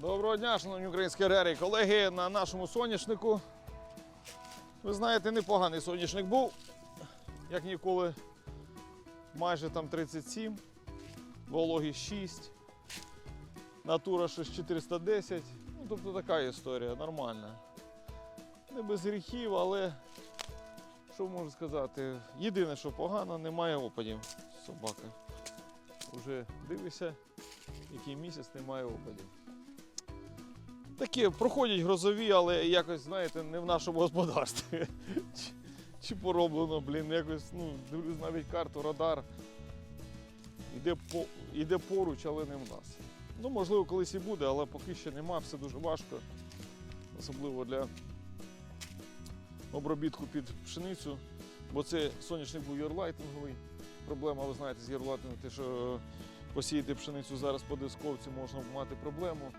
Доброго дня, шановні українські аграрії. Колеги, на нашому соняшнику. Ви знаєте, непоганий соняшник був. Як ніколи, майже там 37, вологість 6, натура щось 410. Ну, тобто така історія, нормальна. Не без гріхів, але що можу сказати? Єдине, що погано, немає опадів. Собака. Уже дивишся, який місяць немає опадів. Такі проходять грозові, але якось, знаєте, не в нашому господарстві. Чи, чи пороблено, блін, якось, ну, дивлюсь навіть карту, радар. Іде, по, іде поруч, але не в нас. Ну, можливо, колись і буде, але поки ще нема, все дуже важко. Особливо для обробітку під пшеницю. Бо це соняшник був єрлайтинговий. Проблема, ви знаєте, з єрлайтингом, те, що посіяти пшеницю зараз по дисковці можна мати проблему.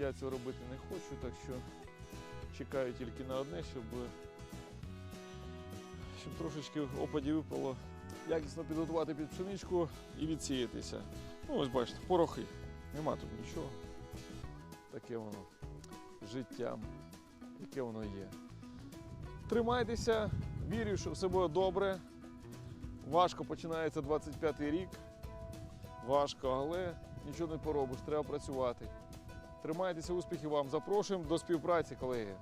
Я цього робити не хочу, так що чекаю тільки на одне, щоб, щоб трошечки опадів випало, якісно підготувати під пшеничку і відсіятися. Ну, ось бачите, порохи. Нема тут нічого. Таке воно життя, яке воно є. Тримайтеся, вірю, що все буде добре. Важко починається 25-й рік. Важко, але нічого не поробиш, треба працювати. Тримайтеся, успіхів вам. Запрошуємо до співпраці, колеги.